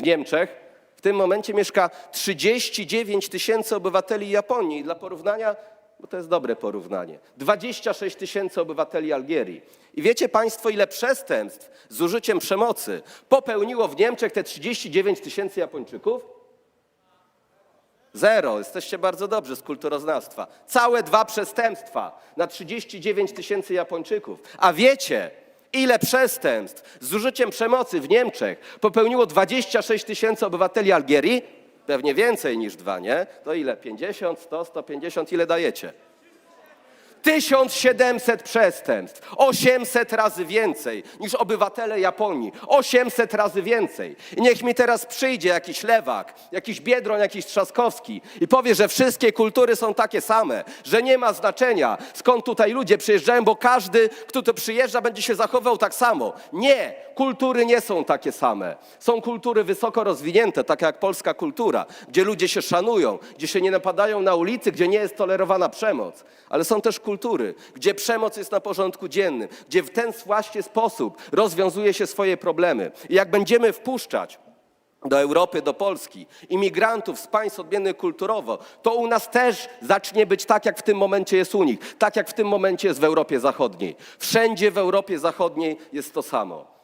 W Niemczech w tym momencie mieszka 39 tysięcy obywateli Japonii. Dla porównania, bo to jest dobre porównanie, 26 tysięcy obywateli Algierii. I wiecie Państwo, ile przestępstw z użyciem przemocy popełniło w Niemczech te 39 tysięcy Japończyków? Zero. Jesteście bardzo dobrzy z kulturoznawstwa. Całe dwa przestępstwa na 39 tysięcy Japończyków. A wiecie, ile przestępstw z użyciem przemocy w Niemczech popełniło 26 tysięcy obywateli Algierii? Pewnie więcej niż dwa, nie? To ile? 50, 100, 150? Ile dajecie? 1700 przestępstw, 800 razy więcej niż obywatele Japonii, 800 razy więcej. I niech mi teraz przyjdzie jakiś lewak, jakiś biedroń, jakiś trzaskowski i powie, że wszystkie kultury są takie same, że nie ma znaczenia skąd tutaj ludzie przyjeżdżają, bo każdy, kto tu przyjeżdża, będzie się zachował tak samo. Nie, kultury nie są takie same. Są kultury wysoko rozwinięte, takie jak polska kultura, gdzie ludzie się szanują, gdzie się nie napadają na ulicy, gdzie nie jest tolerowana przemoc. Ale są też kultury, gdzie przemoc jest na porządku dziennym, gdzie w ten właśnie sposób rozwiązuje się swoje problemy. I jak będziemy wpuszczać do Europy, do Polski, imigrantów z państw odmiennych kulturowo, to u nas też zacznie być tak, jak w tym momencie jest u nich, tak jak w tym momencie jest w Europie Zachodniej. Wszędzie w Europie Zachodniej jest to samo.